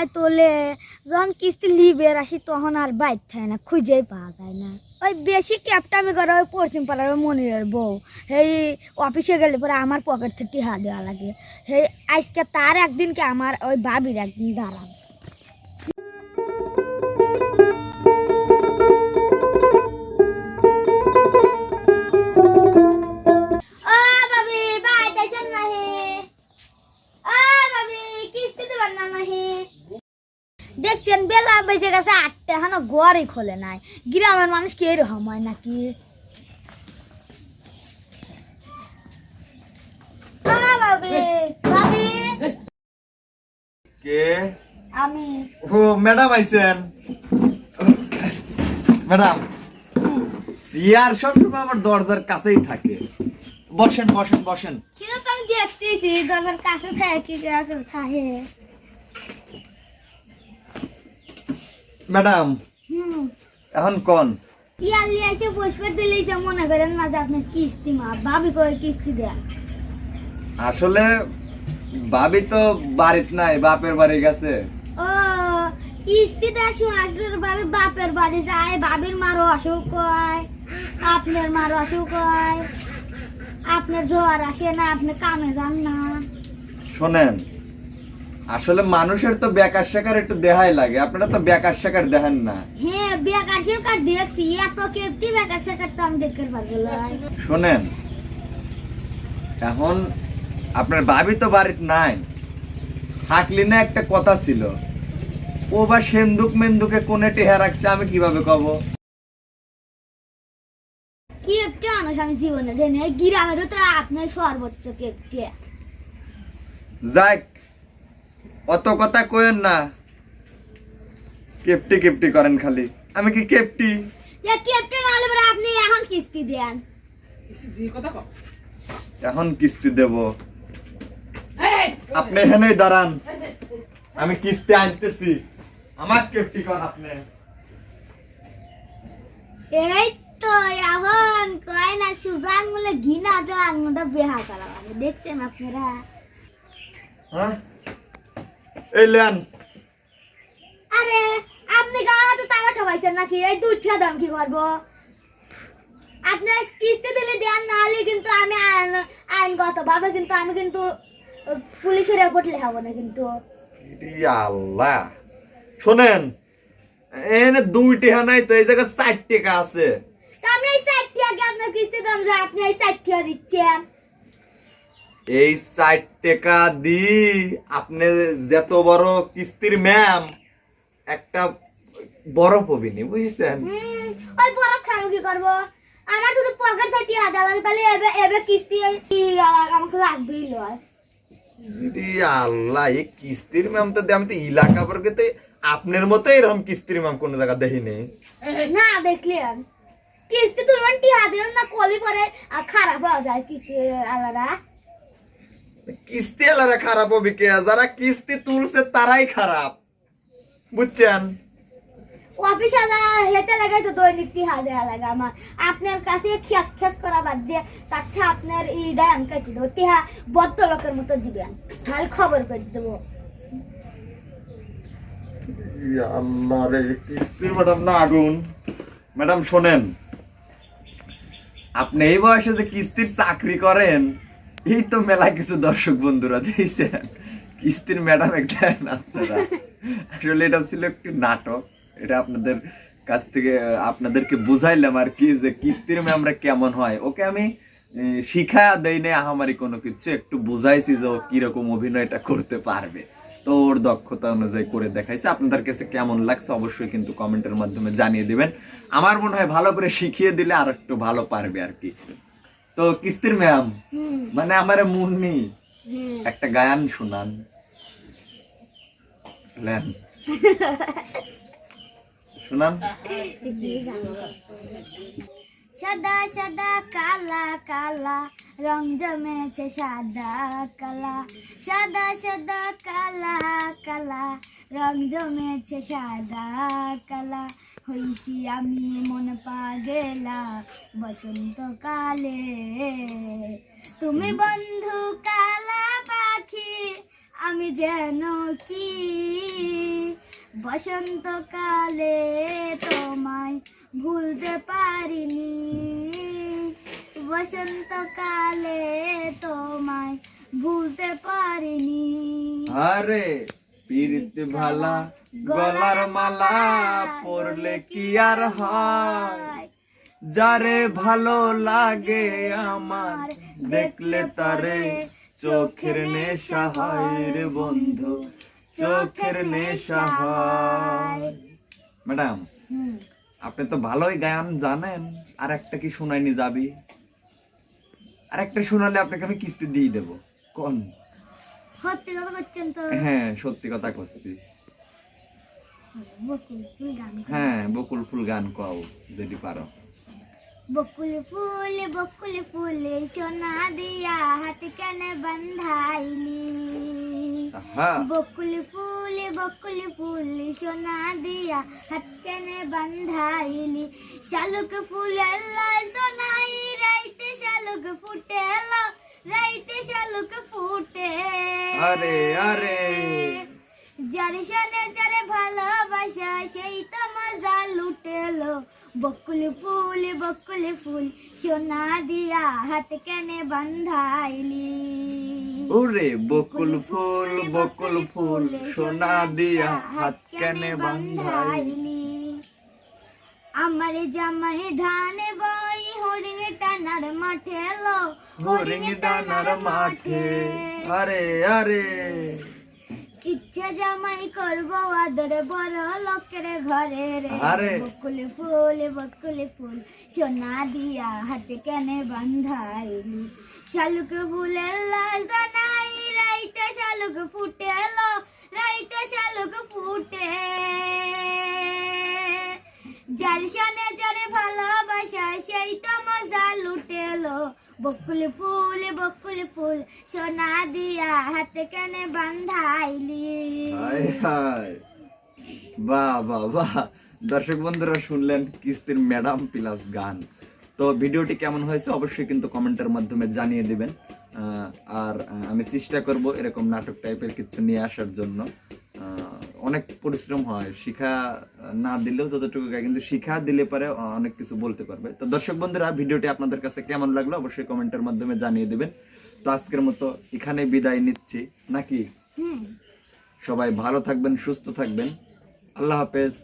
সময় তোলে, যখন কিস্তি লিবে আসি তখন আর বাইর থাকে না, খুঁজেই পাওয়া যায় না। ওই বেশি ক্যাপটামি করে, ওই পশ্চিম পাড়ার ওই মনিরের বউ। সেই অফিসে গেলে পরে আমার পকেট থেকে টিহা দেওয়া লাগে। সেই আজকে তার একদিনকে আমার, ওই বাবির একদিন দাঁড়ান এখনও ঘরই খোলে নাই। গ্রামের মানুষ কি এরকম হয় নাকি? কে? আমি। ও ম্যাডাম আইছেন। ম্যাডাম সবসময় আমার দরজার কাছেই থাকে। বসেন বসেন বসেন। কিন্তু আমি দেখতেছি? দরজার কাছে থাকে থাকে? ম্যাডাম হুম। এখন কোন? টিয়ালি এসে বসবে দিলেছে মনে করেন না যে আপনি কিস্তি মা ভাবি করে কিস্তি দেন? আসলে ভাবি তো বাড়িত নাই বাপের বাড়ি গেছে। ও কিস্তি দেওয়ার সময় আসবে ভাবি বাপের বাড়ি যায় ভাবির মারও অসুখ হয় আপনার মারও অসুখ হয় আপনার জ্বর আসে না আপনি কামে যান না। শোনেন আসলে মানুষের তো বেকার শেখার একটু দেহাই লাগে। আপনারা তো বেকার শেখার দেখেন না। হ্যাঁ বেকার শেখার দেখছি। এত কেপটি বেকার শেখার তো আমি দেখতে পারব। শোনেন এখন আপনার ভাবি তো বাড়িতে নাই। থাকলি না একটা কথা ছিল। ও বা সেন্দুক মেন্দুকে কোনে টেহা রাখছে আমি কীভাবে কব? কেপটি মানুষ আমি জীবনে দেয় না। গ্রামের তো আপনার সর্বোচ্চ কেপটি যাক অত কথা কয়েন না। কেপটি কেপটি করেন খালি। আমি কি কেপটি? যে কেপটি না হলে পরে আপনি এখন কিস্তি দেন। এখন কিস্তি দেব। আপনি এখানেই দাঁড়ান। আমি কিস্তি আনতেছি। আমার কেপটি কর আপনি। এই তো এখন কয় না সুজা আঙুলে ঘিনা তো আঙুলটা বেহা করা দেখছেন আপনারা? হ্যাঁ? এই লেন। আরে আপনি গাওয়ার হাতে তামাশা পাইছেন নাকি? এই দুধটা দাম কি করব? আপনি কিস্তি দিলে দেন না হলে কিন্তু আমি আইন আইনগত ভাবে কিন্তু আমি কিন্তু পুলিশের রিপোর্ট লেখাবো না কিন্তু। আল্লাহ। শোনেন এনে দুই টেহা নাই তো এই জায়গায় চার টেকা আছে। তা আমি এই সাইডটি আগে আপনার কিস্তি দাম যে আপনি এই সাইডটি দিচ্ছেন। এই চার টাকা দি আপনি যত বড় কিস্তির ম্যাম একটা বরফ হবিনি বুঝছেন? ওই বড় খাম কি করব? আমার শুধু পকেট থেকে হাজার লাগে তাহলে এবে এবে কিস্তি আমাকে লাগবেই লয়। আল্লাহ এই কিস্তির ম্যাম তো আমি তো এলাকা বর্গে তো আপনার মতো এরকম কিস্তির ম্যাম কোন জায়গা দেখিনি। না দেখলেন কিস্তি তুলবেন টিহা দিলেন না কলি পরে আর খারাপ হয়ে যায় কিস্তি আলাদা। কিস্তি এলারা খারাপ হবে কে? যারা কিস্তি তুলছে তারাই খারাপ। বুঝছেন? অফিস আলা হেঁটে লাগাই তো দৈনিক টিহা দেওয়া লাগে আমার। আপনার কাছে খেস খেস করা বাদ দিয়ে তার থেকে আপনার ই ডায়ান কেটে দেবো। টিহা বদ্ধ লোকের মতো দিবেন নাহলে খবর করে দেবো। আল্লাহ রে কিস্তির ম্যাডাম না আগুন ম্যাডাম শোনেন। আপনি এই বয়সে যে কিস্তির চাকরি করেন এই তো মেলা কিছু দর্শক বন্ধুরা দিয়েছেন কিস্তির ম্যাডাম দেখেন আপনারা? আসলে এটা ছিল একটি নাটক। এটা আপনাদের কাছ থেকে, আপনাদেরকে বুঝাইলাম আর কি যে কিস্তির ম্যামরা কেমন হয়। ওকে আমি শিখা দেই না আহামারি কোনো কিছু, একটু বুঝাইছি যে ও কীরকম অভিনয়টা করতে পারবে। তো ওর দক্ষতা অনুযায়ী করে দেখাইছে। আপনাদের কাছে কেমন লাগছে অবশ্যই কিন্তু কমেন্টের মাধ্যমে জানিয়ে দিবেন। আমার মনে হয় ভালো করে শিখিয়ে দিলে আর একটু ভালো পারবে আর কি। তো কিস্তির ম্যাম মানে আমার মুন্নি একটা গায়ান শুনান। লেন। শুনান। সাদা সাদা কালা কালা রং জমেছে সাদা কালা। সাদা সাদা কালা কালা রং জমেছে সাদা কালা। হইছি আমি মন পা গেলা বসন্তকালে তুমি বন্ধু কালা পাখি, আমি যেন কি? বসন্তকালে তোমায় ভুলতে পারিনি। বসন্তকালে তোমায় ভুলতে পারিনি। আরে পীরিত ভালা গলার মালা পরলে কি আর হয়? যারে ভালো লাগে আমার দেখলে তারে চোখের নেশা হয় রে বন্ধু চোখের নেশা হয়। ম্যাডাম আপনি তো ভালোই গান জানেন আর একটা কি শোনাইনি যাবি? আর একটা শোনালে আপনাকে আমি কিস্তি দিয়ে দেবো কোন? সত্যি কথা করছেন তো? হ্যাঁ সত্যি কথা করছি বকুল ফুল গান গাও। হ্যাঁ বকুল ফুল গান কও যদি পারো। বকুল ফুল বকুল ফুল সোনা দিয়া হাত কেন বন্ধাইলি? বকুল ফুল বকুল ফুল সোনা দিয়া হাত কেন বন্ধাইলি? শালুক ফুল সোনাই রাইতে শালুক ফুটে রাইতে শালুক ফুটে। আরে আরে। যারে সানে যারে ভালোবাসা সেই তো মজা লুটেলো। বকুল ফুল বকুল ফুল সোনা দিয়া হাত কেনে বান্ধাইলি। ওরে বকুল ফুল বকুল ফুল সোনা দিয়া হাত কেনে বান্ধাই আমার জামাই ধানে বই হরিং টানার মাঠে লো। হরিং ডানার মাঠে। আরে আরে। ইচ্ছা জামাই করব আদর বড় লোকের ঘরে রে। বকুলি ফুল বকুলি ফুল সোনা দিয়া হাতে কেনে বান্ধাইলি শালুক ফুলের লাল জানাই রাইতে শালুক ফুটে বকুল ফুল বকুল ফুল, সোনা দিয়া হাতে কেনে বান্ধাইলি। বাহ বাহ বাহ দর্শক বন্ধুরা শুনলেন কিস্তির ম্যাডাম প্লাস গান। তো ভিডিওটি কেমন হয়েছে অবশ্যই কিন্তু কমেন্টের মাধ্যমে জানিয়ে দিবেন। আর আমি চেষ্টা করব এরকম নাটক টাইপের কিছু নিয়ে আসার জন্য। অনেক পরিশ্রম হয় শিখা না দিলেও যতটুকু গায় কিন্তু শিখা দিলে পরে অনেক কিছু বলতে পারবে। তো দর্শক বন্ধুরা ভিডিওটি আপনাদের কাছে কেমন লাগল অবশ্যই কমেন্টের মাধ্যমে জানিয়ে দেবেন। তো আজকের মতো এখানে বিদায় নিচ্ছি নাকি? হুম। সবাই ভালো থাকবেন সুস্থ থাকবেন। আল্লাহ হাফেজ।